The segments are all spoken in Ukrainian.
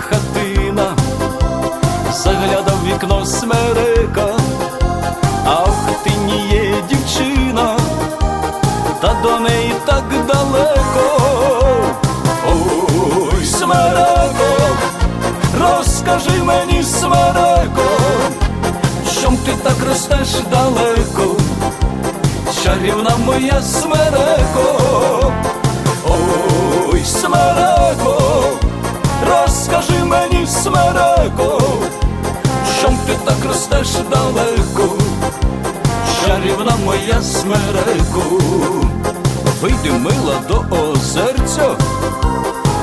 хатина, заглядав в вікно смерека, а в хатині є дівчина, та до неї так далеко. Ой, смереко, розкажи мені, смереко, чом ти так ростеш далеко, чарівна моя смереко, так далеко, чарівна моя смереко, вийди мила до озерця,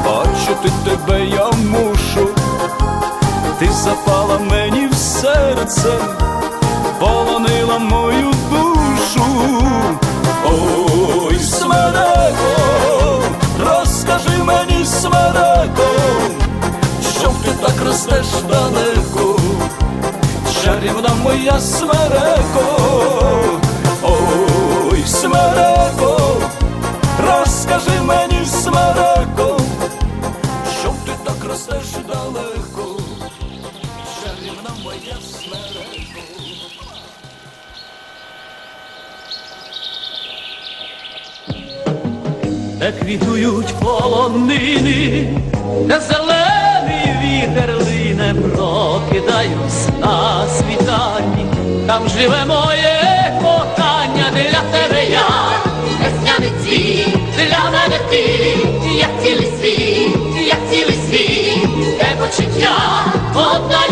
бачити тебе я мушу, ти запала мені в серце, полонила мою душу. Ой, смереко, розкажи мені, смереко, що ти так ростеш далеко, чарівна моя смереко, ой, смереко, розкажи мені, смереко, що ти так ростеш далеко, чарівна моя смереко. де квітують полонини, де зелений вітер лине, прокидаюсь на світанні, там живе моє кохання для тебе я, Весняний цвіт, для мене ти, як цілий світ, як цілий світ, те почуття, одна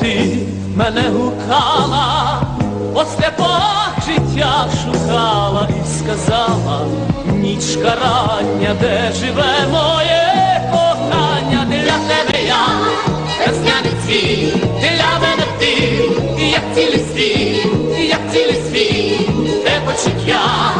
ти мене гукала, по степах шукала і сказала, нічка рання, де живе моє кохання, для тебе я, весняний цвіт, для мене ти, як цілий світ, як де почуття,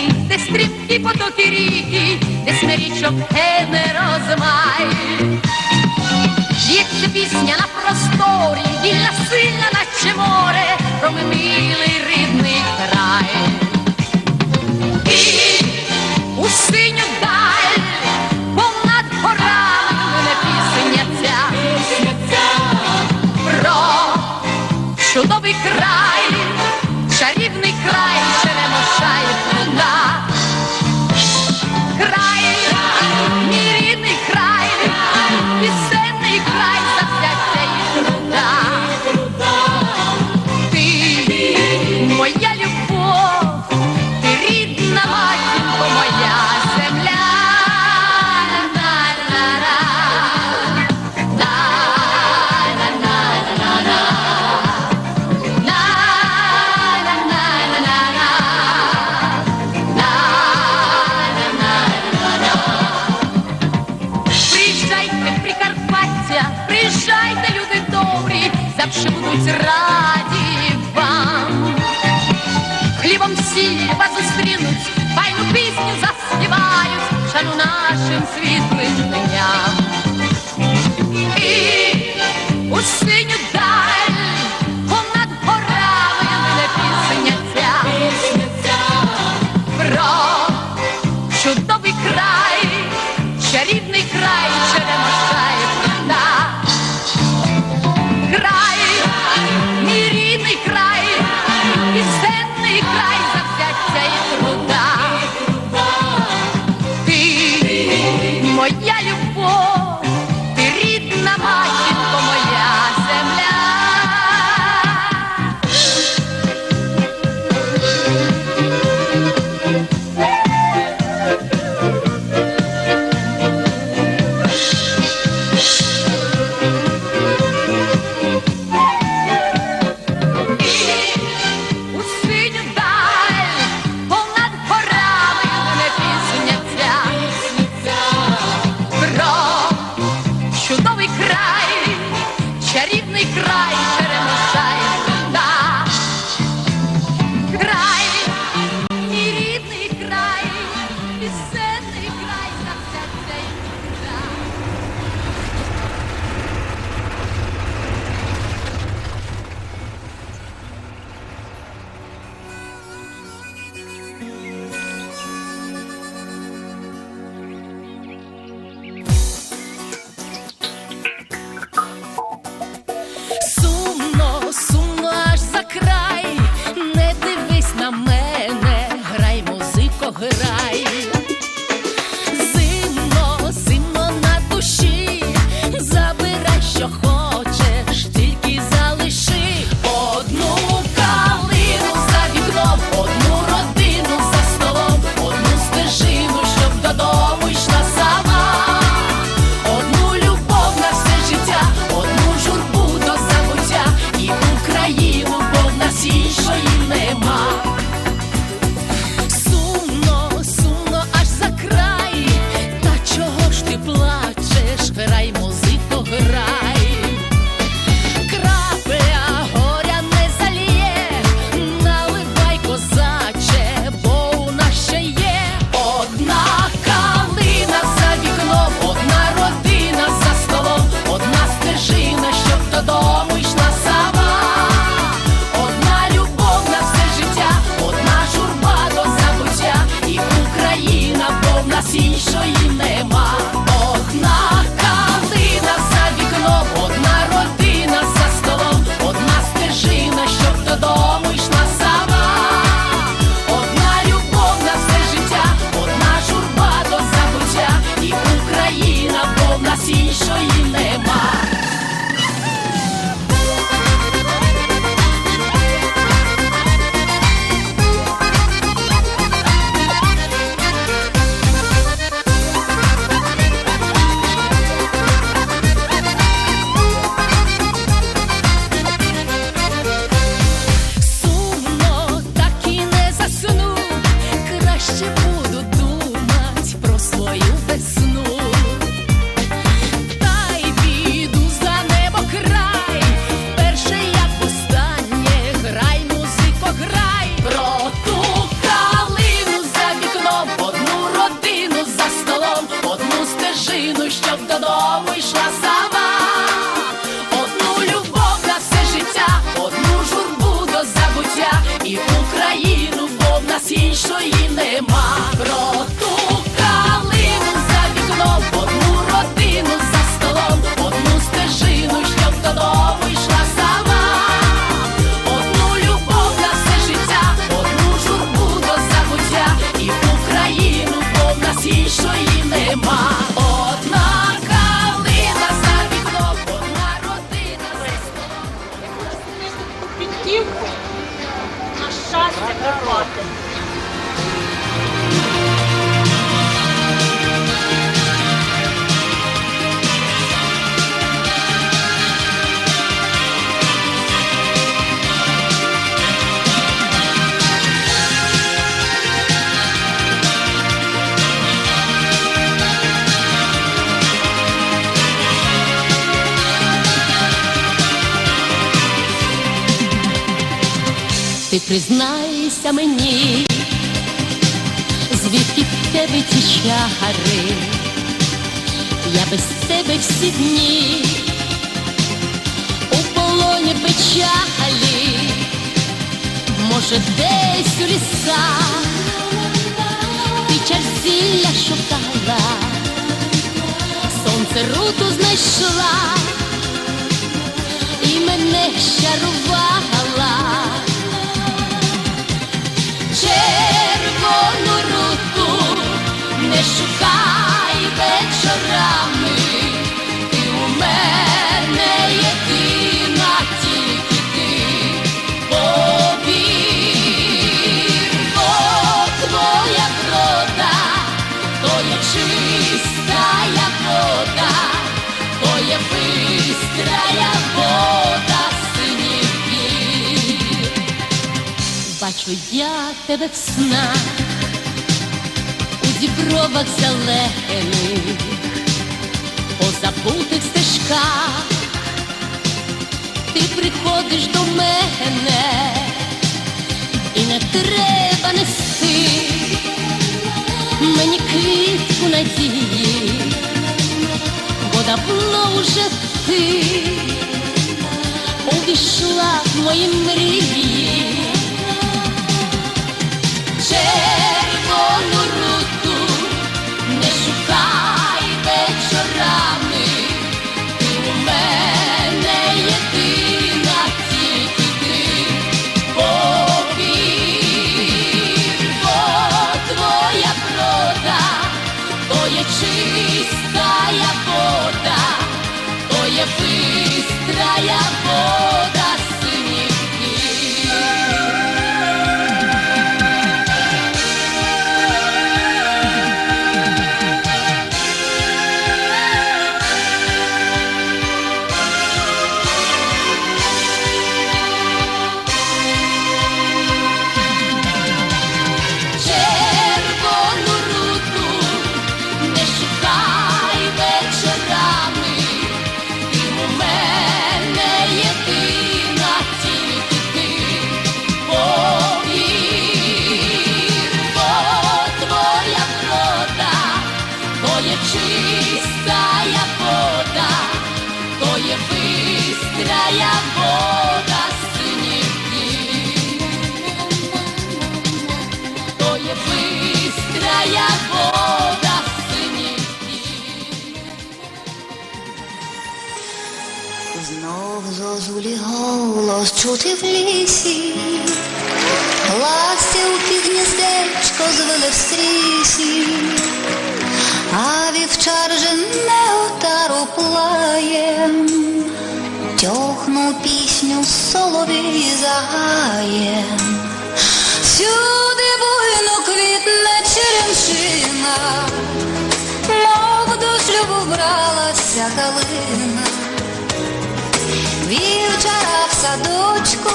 полонини, де стрімкі потоки ріки, де смирічок не розмай. Б'ється пісня на просторі, вільна сильна, наче море, про милий рідний край. І у синю даль, понад горами мене пісня ця. чудовий край, признайся мені, звідки в тебе ті чари, я без тебе всі дні у полоні печалі, може, десь у лісах ти чарзілля шукала, сонце руту знайшла і мене щарувала. Тебе в снах у дібровах зелених, по забутих стежках, ти приходиш до мене, і не треба нести мені квітку надії, бо давно вже ти увійшла в мої мрії. Зозулі голос чути в лісі, ластівки гніздечко звели в стрісі, а вівчар же не отару плає, тьохну пісню соловій загає. Сюди буйно квітне черемшина, мов до шлюбу бралася калина. Вівчара в садочку,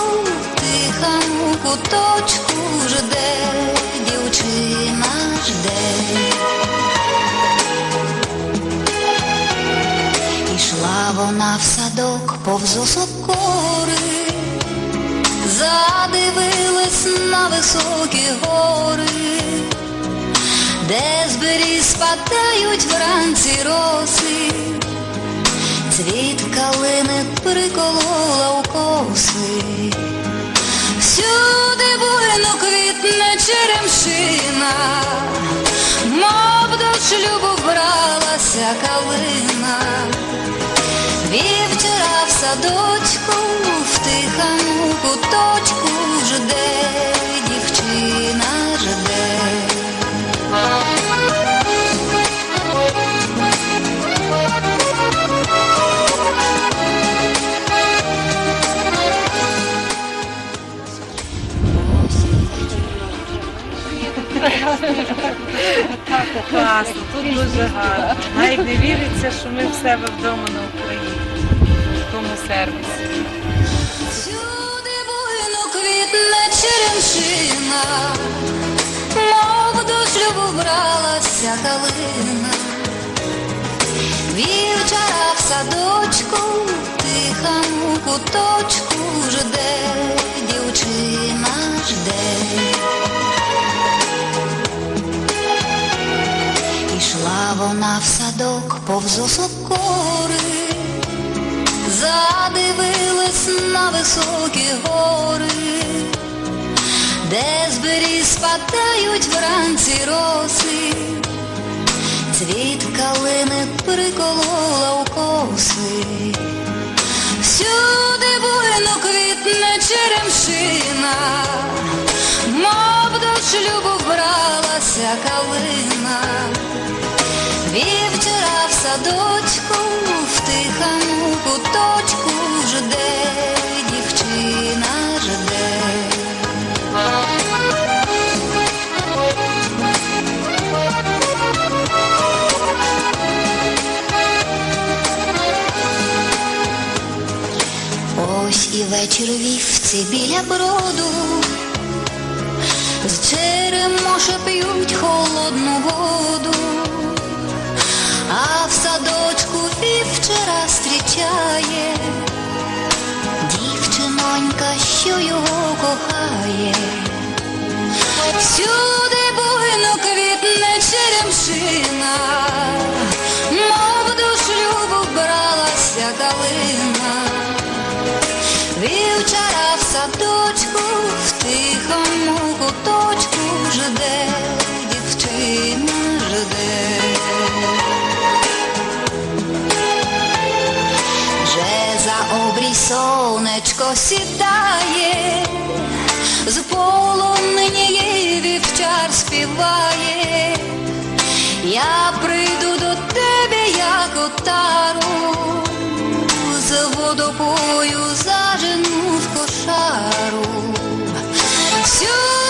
тихому куточку жде, дівчина жде. Ішла вона в садок повз осокори, задивилась на високі гори, де з беріз спадають вранці роси. Цвіт калини приколола у коси, всюди буйно квітне черемшина, мов до шлюбу бралася калина, вівчора в садочку, в тихому куточку не віриться, що ми в себе вдома на Україні, в тому сервісі. Всюди буйно квітне черемшина, мов до шлюбу бралася калина. Вівчара в садочку, тихому куточку жде садок повз осокори, задивилась на високі гори, де з беріз спадають вранці роси, цвіт калини приколола у коси. Всюди буйно квітне черемшина, мов до шлюбу вбралася калина. Вівчора в садочку, в тихому куточку жде, дівчина жде. Ось і вечір вівці біля броду, з черемоша п'ють холодну воду, а в садочку вівчора зустрічає дівчинонька, що його кохає. Всюди буйно квітне з полонині вівчар співає. Я прийду до тебе, як отару, з водопою зажену в кошару. Всюди